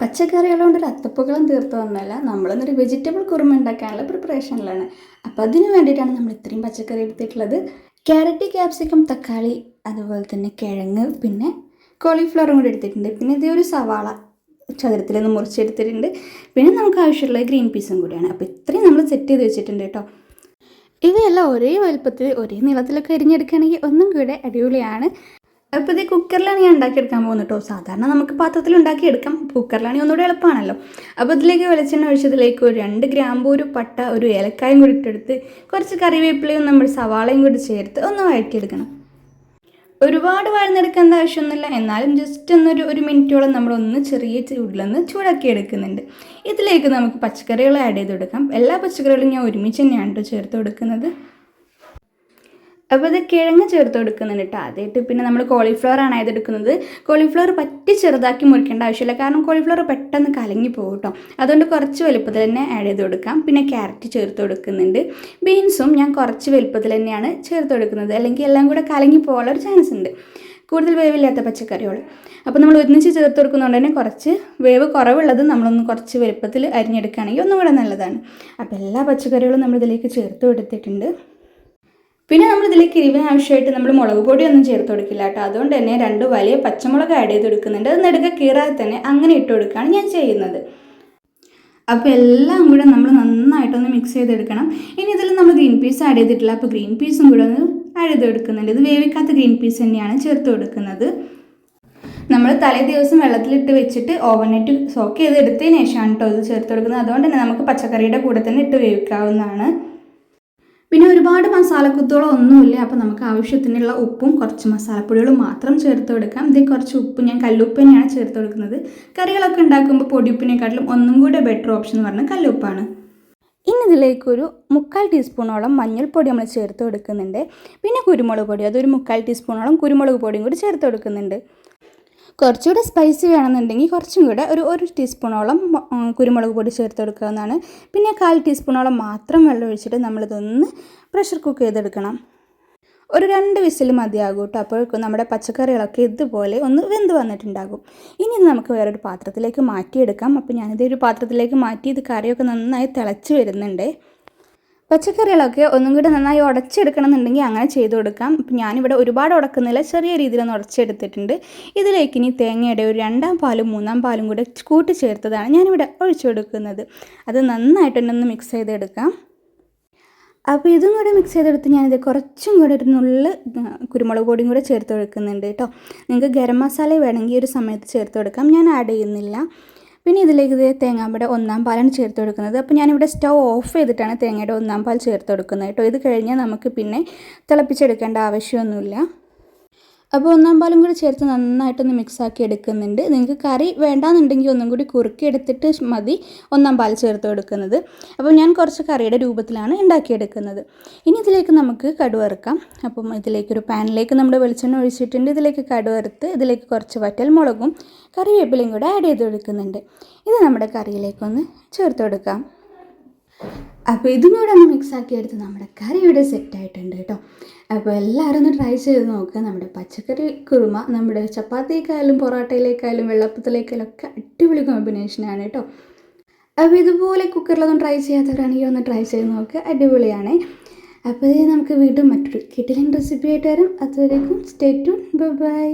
പച്ചക്കറികൾ അത്തപ്പുകളും അത്തപ്പൂക്കളം തീർത്ത് വന്നല്ല നമ്മളിന്നൊരു വെജിറ്റബിൾ കുറുമ ഉണ്ടാക്കാനുള്ള പ്രിപ്പറേഷനിലാണ് അപ്പോൾ അതിന് വേണ്ടിയിട്ടാണ് നമ്മൾ ഇത്രയും പച്ചക്കറി എടുത്തിട്ടുള്ളത്. ക്യാരറ്റ് ക്യാപ്സിക്കം തക്കാളി അതുപോലെ തന്നെ കിഴങ്ങ് പിന്നെ കോളിഫ്ലവറും കൂടി എടുത്തിട്ടുണ്ട്. പിന്നെ ഇതേ ഒരു സവാള ചതുരത്തിൽ നിന്ന് മുറിച്ചെടുത്തിട്ടുണ്ട്. പിന്നെ നമുക്ക് ആവശ്യമുള്ള ഗ്രീൻ പീസും കൂടിയാണ്. അപ്പോൾ ഇത്രയും നമ്മൾ സെറ്റ് ചെയ്ത് വെച്ചിട്ടുണ്ട് കേട്ടോ. ഇവയെല്ലാം ഒരേ വലുപ്പത്തിൽ ഒരേ നീളത്തിലൊക്കെ അരിഞ്ഞെടുക്കുകയാണെങ്കിൽ ഒന്നും കൂടെ അടിപൊളിയാണ്. അപ്പോൾ ഇത് കുക്കറിലാണ് ഞാൻ ഉണ്ടാക്കിയെടുക്കാൻ പോകുന്നത് കേട്ടോ സാധാരണ നമുക്ക് പാത്രത്തിൽ ഉണ്ടാക്കിയെടുക്കാം കുക്കറിലാണെങ്കിൽ ഒന്നുകൂടെ എളുപ്പമാണല്ലോ അപ്പോൾ ഇതിലേക്ക് വെളിച്ചെണ്ണ ഒഴിച്ചതിലേക്ക് ഒരു രണ്ട് ഗ്രാമ്പൂ ഒരു പട്ട ഒരു ഏലക്കായും കൂടി ഇട്ടെടുത്ത് കുറച്ച് കറിവേപ്പിലയും നമ്മൾ സവാളയും കൂടി ചേർത്ത് ഒന്ന് വഴറ്റിയെടുക്കണം. ഒരുപാട് വഴന്നെടുക്കേണ്ട ആവശ്യമൊന്നുമില്ല. എന്നാലും ജസ്റ്റ് ഒന്നൊരു ഒരു മിനിറ്റോളം നമ്മളൊന്ന് ചെറിയ ചൂടിലൊന്ന് ചൂടാക്കി എടുക്കുന്നുണ്ട്. ഇതിലേക്ക് നമുക്ക് പച്ചക്കറികൾ ആഡ് ചെയ്ത് കൊടുക്കാം. എല്ലാ പച്ചക്കറികളും ഞാൻ ഒരുമിച്ച് തന്നെയാണ് കേട്ടോ ചേർത്ത് കൊടുക്കുന്നത്. അപ്പോൾ ഇത് കിഴങ്ങ് ചേർത്ത് കൊടുക്കുന്നുണ്ട് കേട്ടോ ആദ്യമായിട്ട് പിന്നെ നമ്മൾ കോളിഫ്ലവർ ആണ് എടുക്കുന്നത്. കോളിഫ്ലവർ പറ്റി ചെറുതാക്കി മുറിക്കേണ്ട ആവശ്യമില്ല. കാരണം കോളിഫ്ലവർ പെട്ടെന്ന് കലങ്ങി പോകും കേട്ടോ അതുകൊണ്ട് കുറച്ച് വലുപ്പത്തിൽ തന്നെ ആഡ് ചെയ്ത് കൊടുക്കാം. പിന്നെ ക്യാരറ്റ് ചേർത്ത് കൊടുക്കുന്നുണ്ട്. ബീൻസും ഞാൻ കുറച്ച് വലുപ്പത്തിൽ തന്നെയാണ് ചേർത്ത് കൊടുക്കുന്നത്. അല്ലെങ്കിൽ എല്ലാം കൂടെ കലങ്ങി പോകാനുള്ള ഒരു ചാൻസ് ഉണ്ട്. കൂടുതൽ വേവില്ലാത്ത പച്ചക്കറികൾ അപ്പോൾ നമ്മൾ ഒരുമിച്ച് ചേർത്ത് കൊടുക്കുന്നതുകൊണ്ട് തന്നെ കുറച്ച് വേവ് കുറവുള്ളത് നമ്മളൊന്ന് കുറച്ച് വലുപ്പത്തിൽ അരിഞ്ഞെടുക്കുകയാണെങ്കിൽ ഒന്നും കൂടെ നല്ലതാണ്. അപ്പോൾ എല്ലാ പച്ചക്കറികളും നമ്മൾ ഇതിലേക്ക് ചേർത്ത് കൊടുത്തിട്ടുണ്ട്. പിന്നെ നമ്മൾ ഇതിലേക്ക് എരിവിന് ആവശ്യമായിട്ട് നമ്മൾ മുളക് പൊടി ഒന്നും ചേർത്ത് കൊടുക്കില്ല കേട്ടോ. അതുകൊണ്ട് തന്നെ രണ്ട് വലിയ പച്ചമുളക് ആഡ് ചെയ്ത് കൊടുക്കുന്നുണ്ട്. അത് നെടുക കീറാതെ തന്നെ അങ്ങനെ ഇട്ട് കൊടുക്കുകയാണ് ഞാൻ ചെയ്യുന്നത്. അപ്പോൾ എല്ലാം കൂടെ നമ്മൾ നന്നായിട്ടൊന്ന് മിക്സ് ചെയ്തെടുക്കണം. ഇനി ഇതിൽ നമ്മൾ ഗ്രീൻ പീസ് ആഡ് ചെയ്തിട്ടില്ല. അപ്പോൾ ഗ്രീൻ പീസും കൂടെ ഒന്ന് ആഡ് ചെയ്ത് കൊടുക്കുന്നുണ്ട്. ഇത് വേവിക്കാത്ത ഗ്രീൻ പീസ് തന്നെയാണ് ചേർത്ത് കൊടുക്കുന്നത്. നമ്മൾ തലേ ദിവസം വെള്ളത്തിലിട്ട് വെച്ചിട്ട് ഓവനിട്ട് സോക്ക് ചെയ്ത് എടുത്തതിന് ശേഷമാണ് കേട്ടോ ഇത് ചേർത്ത് കൊടുക്കുന്നത്. അതുകൊണ്ട് തന്നെ നമുക്ക് പച്ചക്കറിയുടെ കൂടെ തന്നെ ഇട്ട് വേവിക്കാവുന്നതാണ്. പിന്നെ ഒരുപാട് മസാലക്കുത്തുകളോ ഒന്നുമില്ല. അപ്പോൾ നമുക്ക് ആവശ്യത്തിനുള്ള ഉപ്പും കുറച്ച് മസാലപ്പൊടികളും മാത്രം ചേർത്ത് കൊടുക്കാം. ഇതിൽ കുറച്ച് ഉപ്പ് ഞാൻ കല്ലുപ്പ് തന്നെയാണ് ചേർത്ത് കൊടുക്കുന്നത്. കറികളൊക്കെ ഉണ്ടാക്കുമ്പോൾ പൊടിയുപ്പിനെക്കാട്ടിലും ഒന്നും കൂടെ ബെറ്റർ ഓപ്ഷൻ എന്ന് പറഞ്ഞാൽ കല്ലുപ്പാണ്. ഇനി ഇതിലേക്കൊരു മുക്കാൽ ടീസ്പൂണോളം മഞ്ഞൾപ്പൊടി നമ്മൾ ചേർത്ത് കൊടുക്കുന്നുണ്ട്. പിന്നെ കുരുമുളക് പൊടി അതൊരു മുക്കാൽ ടീസ്പൂണോളം കുരുമുളക് പൊടിയും കൂടി ചേർത്ത് കൊടുക്കുന്നുണ്ട്. കുറച്ചുകൂടെ സ്പൈസി വേണമെന്നുണ്ടെങ്കിൽ കുറച്ചും കൂടെ ഒരു ഒരു ടീസ്പൂണോളം കുരുമുളക് പൊടി ചേർത്ത് കൊടുക്കാവുന്നതാണ് പിന്നെ കാൽ ടീസ്പൂണോളം മാത്രം വെള്ളം ഒഴിച്ചിട്ട് നമ്മളിതൊന്ന് പ്രഷർ കുക്ക് ചെയ്തെടുക്കണം. ഒരു രണ്ട് വിസിൽ മതിയാകും കേട്ടോ. അപ്പോഴേക്കും നമ്മുടെ പച്ചക്കറികളൊക്കെ ഇതുപോലെ ഒന്ന് വെന്ത് വന്നിട്ടുണ്ടാകും. ഇനി നമുക്ക് വേറൊരു പാത്രത്തിലേക്ക് മാറ്റിയെടുക്കാം. അപ്പോൾ ഞാനിത് ഒരു പാത്രത്തിലേക്ക് മാറ്റി ഇത് കറിയൊക്കെ നന്നായി തിളച്ച് വരുന്നുണ്ട്. പച്ചക്കറികളൊക്കെ ഒന്നും കൂടി നന്നായി ഉടച്ചെടുക്കണം എന്നുണ്ടെങ്കിൽ അങ്ങനെ ചെയ്തു കൊടുക്കാം. അപ്പം ഞാനിവിടെ ഒരുപാട് ഉടക്കുന്നില്ല. ചെറിയ രീതിയിലൊന്ന് ഉടച്ചെടുത്തിട്ടുണ്ട്. ഇതിലേക്ക് ഇനി തേങ്ങയുടെ ഒരു രണ്ടാം പാലും മൂന്നാം പാലും കൂടെ കൂട്ടി ചേർത്തതാണ് ഞാനിവിടെ ഒഴിച്ചു കൊടുക്കുന്നത്. അത് നന്നായിട്ടൊന്ന് മിക്സ് ചെയ്തെടുക്കാം. അപ്പോൾ ഇതും കൂടെ മിക്സ് ചെയ്തെടുത്ത് ഞാനിത് കുറച്ചും കൂടെ ഒരു നുള്ള് കുരുമുളക് പൊടിയും കൂടെ ചേർത്ത് കൊടുക്കുന്നുണ്ട് കേട്ടോ. നിങ്ങൾക്ക് ഗരം മസാല വേണമെങ്കിൽ ഒരു സമയത്ത് ചേർത്ത് കൊടുക്കാം. ഞാൻ ആഡ് ചെയ്യുന്നില്ല. പിന്നെ ഇതിലേക്ക് ഇത് തേങ്ങാമ്പയുടെ ഒന്നാം പാലാണ് ചേർത്ത് കൊടുക്കുന്നത്. അപ്പോൾ ഞാനിവിടെ സ്റ്റൗ ഓഫ് ചെയ്തിട്ടാണ് തേങ്ങയുടെ ഒന്നാം പാൽ ചേർത്ത് കൊടുക്കുന്നത് കേട്ടോ. ഇത് കഴിഞ്ഞാൽ നമുക്ക് പിന്നെ തിളപ്പിച്ചെടുക്കേണ്ട ആവശ്യമൊന്നുമില്ല. അപ്പോൾ ഒന്നാം പാലും കൂടി ചേർത്ത് നന്നായിട്ടൊന്ന് മിക്സാക്കി എടുക്കുന്നുണ്ട്. നിങ്ങൾക്ക് കറി വേണ്ടാന്നുണ്ടെങ്കിൽ ഒന്നും കൂടി കുറുക്കി എടുത്തിട്ട് മതി ഒന്നാം പാൽ ചേർത്ത് കൊടുക്കുന്നത്. അപ്പോൾ ഞാൻ കുറച്ച് കറിയുടെ രൂപത്തിലാണ് ഉണ്ടാക്കിയെടുക്കുന്നത് ഇനി ഇതിലേക്ക് നമുക്ക് കടുവറുക്കാം അപ്പം ഇതിലേക്കൊരു പാനിലേക്ക് നമ്മുടെ വെളിച്ചെണ്ണ ഒഴിച്ചിട്ടുണ്ട്. ഇതിലേക്ക് കടുവറുത്ത് ഇതിലേക്ക് കുറച്ച് വറ്റൽ മുളകും കറിവേപ്പിലയും കൂടെ ആഡ് ചെയ്ത് കൊടുക്കുന്നുണ്ട്. ഇത് നമ്മുടെ കറിയിലേക്കൊന്ന് ചേർത്ത് കൊടുക്കാം. അപ്പോൾ ഇതും കൂടെ ഒന്ന് മിക്സ് ആക്കി എടുത്ത് നമ്മുടെ കറി ഇവിടെ സെറ്റ് ആയിട്ടുണ്ട് കേട്ടോ. അപ്പോൾ എല്ലാവരും ഒന്ന് ട്രൈ ചെയ്ത് നോക്കുക നമ്മുടെ പച്ചക്കറി കുറുമ നമ്മുടെ ചപ്പാത്തിയേക്കായാലും പൊറോട്ടയിലേക്കായാലും വെള്ളപ്പത്തിലേക്കായാലും ഒക്കെ അടിപൊളി കോമ്പിനേഷനാണ് കേട്ടോ. അപ്പോൾ ഇതുപോലെ കുക്കറിലൊന്നും ട്രൈ ചെയ്യാത്തവരാണെങ്കിൽ ഒന്ന് ട്രൈ ചെയ്ത് നോക്കുക അടിപൊളിയാണ്. അപ്പോൾ നമുക്ക് വീണ്ടും മറ്റൊരു കിട്ടിലിൻ റെസിപ്പി ആയിട്ട് വരാം. അതുവരേക്കും സ്റ്റേ ടു ബൈ